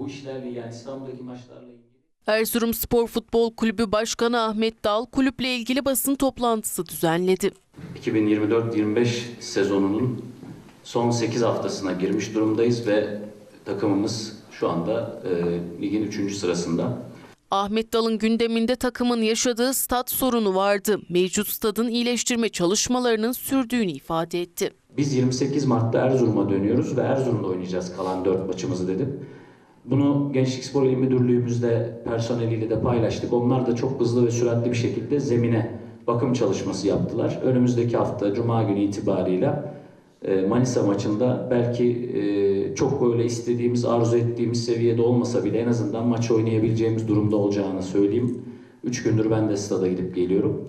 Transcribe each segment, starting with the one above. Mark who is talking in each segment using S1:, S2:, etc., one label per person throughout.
S1: bu işlerle yani İstanbul'daki maçlarla ilgili
S2: Erzurum Spor Futbol Kulübü Başkanı Ahmet Dal kulüple ilgili basın toplantısı düzenledi.
S1: 2024-25 sezonunun son 8 haftasına girmiş durumdayız ve takımımız şu anda e, ligin 3. sırasında.
S2: Ahmet Dal'ın gündeminde takımın yaşadığı stat sorunu vardı. Mevcut stadın iyileştirme çalışmalarının sürdüğünü ifade etti.
S1: Biz 28 Mart'ta Erzurum'a dönüyoruz ve Erzurum'da oynayacağız kalan 4 maçımızı dedim. Bunu Gençlik Spor İl Müdürlüğümüzde personeliyle de paylaştık. Onlar da çok hızlı ve süratli bir şekilde zemine bakım çalışması yaptılar. Önümüzdeki hafta Cuma günü itibarıyla e, Manisa maçında belki e, çok böyle istediğimiz, arzu ettiğimiz seviyede olmasa bile en azından maç oynayabileceğimiz durumda olacağını söyleyeyim. 3 gündür ben de stada gidip geliyorum.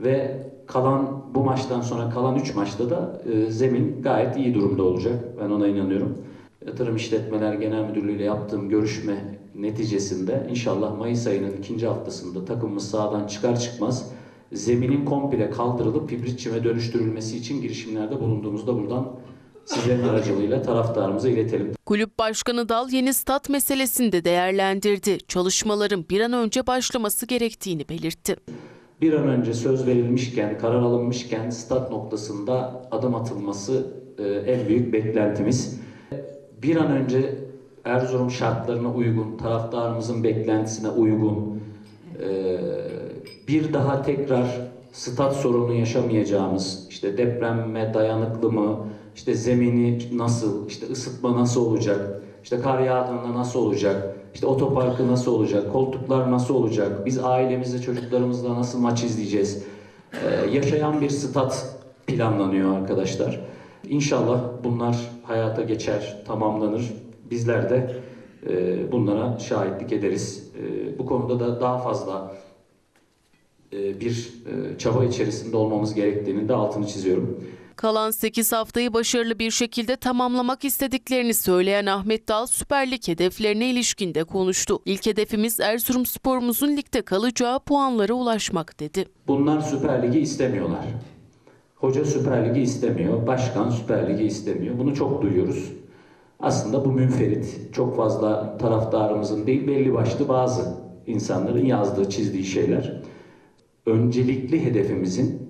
S1: Ve kalan bu maçtan sonra kalan 3 maçta da e, zemin gayet iyi durumda olacak. Ben ona inanıyorum. Yatırım İşletmeler Genel Müdürlüğü ile yaptığım görüşme neticesinde inşallah Mayıs ayının ikinci haftasında takımımız sahadan çıkar çıkmaz zeminin komple kaldırılıp hibrit çime dönüştürülmesi için girişimlerde bulunduğumuzu da buradan sizlerin aracılığıyla taraftarımıza iletelim.
S2: Kulüp Başkanı Dal yeni stat meselesini de değerlendirdi. Çalışmaların bir an önce başlaması gerektiğini belirtti.
S1: Bir an önce söz verilmişken, karar alınmışken stat noktasında adım atılması e, en büyük beklentimiz. Bir an önce Erzurum şartlarına uygun, taraftarımızın beklentisine uygun, e, bir daha tekrar stat sorunu yaşamayacağımız, işte depreme dayanıklı mı, işte zemini nasıl, işte ısıtma nasıl olacak, işte kar yağdığında nasıl olacak, işte otoparkı nasıl olacak, koltuklar nasıl olacak, biz ailemizle çocuklarımızla nasıl maç izleyeceğiz, Ee, yaşayan bir stat planlanıyor arkadaşlar. İnşallah bunlar hayata geçer, tamamlanır. Bizler de e, bunlara şahitlik ederiz. E, bu konuda da daha fazla e, bir e, çaba içerisinde olmamız gerektiğini de altını çiziyorum.
S2: Kalan 8 haftayı başarılı bir şekilde tamamlamak istediklerini söyleyen Ahmet Dal Süper Lig hedeflerine ilişkin de konuştu. İlk hedefimiz Erzurum sporumuzun ligde kalacağı puanlara ulaşmak dedi.
S1: Bunlar Süper Lig'i istemiyorlar. Hoca Süper Lig'i istemiyor, başkan Süper Lig'i istemiyor. Bunu çok duyuyoruz. Aslında bu münferit. Çok fazla taraftarımızın değil, belli başlı bazı insanların yazdığı, çizdiği şeyler. Öncelikli hedefimizin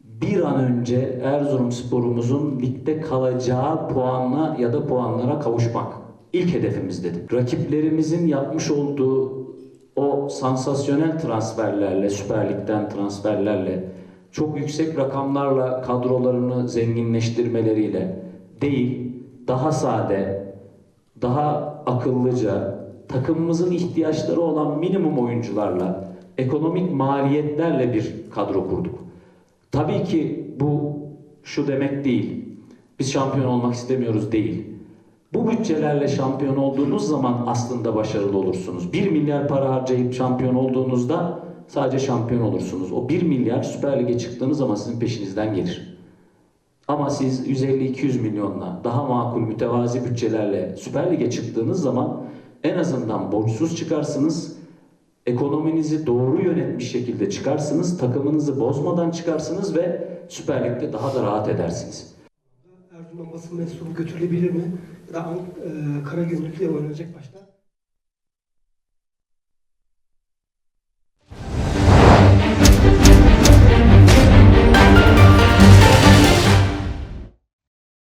S1: bir an önce Erzurum sporumuzun ligde kalacağı puanla ya da puanlara kavuşmak. İlk hedefimiz dedim. Rakiplerimizin yapmış olduğu o sansasyonel transferlerle, Süper Lig'den transferlerle, çok yüksek rakamlarla kadrolarını zenginleştirmeleriyle değil, daha sade, daha akıllıca, takımımızın ihtiyaçları olan minimum oyuncularla, ekonomik maliyetlerle bir kadro kurduk. Tabii ki bu şu demek değil. Biz şampiyon olmak istemiyoruz değil. Bu bütçelerle şampiyon olduğunuz zaman aslında başarılı olursunuz. 1 milyar para harcayıp şampiyon olduğunuzda sadece şampiyon olursunuz. O 1 milyar Süper Lig'e çıktığınız zaman sizin peşinizden gelir. Ama siz 150-200 milyonla daha makul mütevazi bütçelerle Süper Lig'e çıktığınız zaman en azından borçsuz çıkarsınız. Ekonominizi doğru yönetmiş şekilde çıkarsınız. Takımınızı bozmadan çıkarsınız ve Süper Lig'de daha da rahat edersiniz.
S3: Erzurum'dan basın mensubu götürülebilir mi? Ya da e, Karagümrük'le oynanacak maçlar